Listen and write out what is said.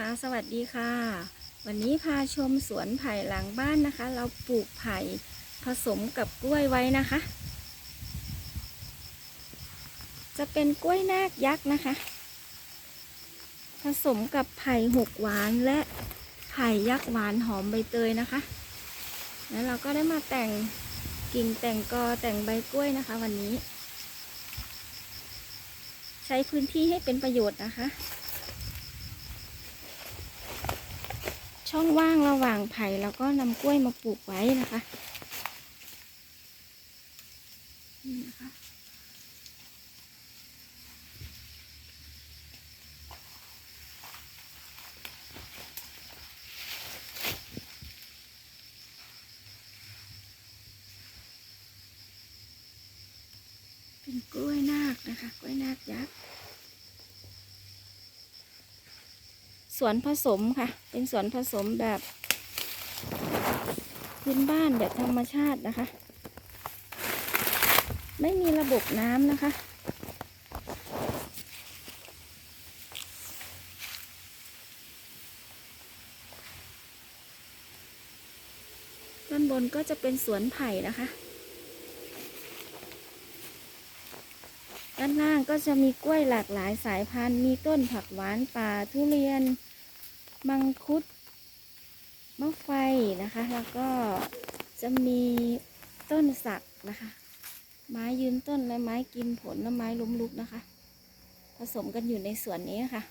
ค่ะสวัสดีค่ะ วันนี้พาชมสวนไผ่หลังบ้านนะคะ เราปลูกไผ่ผสมกับกล้วยไว้นะคะ จะเป็นกล้วยนาคยักษ์นะคะ ผสมกับไผ่หกหวานและไผ่ยักษ์หวานหอมใบเตยนะคะ แล้วเราก็ได้มาแต่งกิ่งแต่งกอแต่งใบกล้วยนะคะ วันนี้ ใช้พื้นที่ให้เป็นประโยชน์นะคะ ช่องว่างระหว่างไผ่แล้วก็นำกล้วยมาปลูกไว้นะคะนี่นะคะเป็นกล้วยนาคนะคะ กล้วยนาคยักษ์ สวนผสมค่ะ เป็นสวนผสมแบบพื้นบ้านแบบธรรมชาตินะคะ ไม่มีระบบน้ำนะคะ ด้านบนก็จะเป็นสวนไผ่นะคะ ด้านล่างก็จะมีกล้วยหลากหลายสายพันธุ์ มีต้นผักหวานป่าทุเรียน มังคุดมะไฟนะคะ แล้วก็จะมีต้นสักนะคะ ไม้ยืนต้นและไม้กินผลและไม้ล้มลุกนะคะ ผสมกันอยู่ในสวนนี้ค่ะ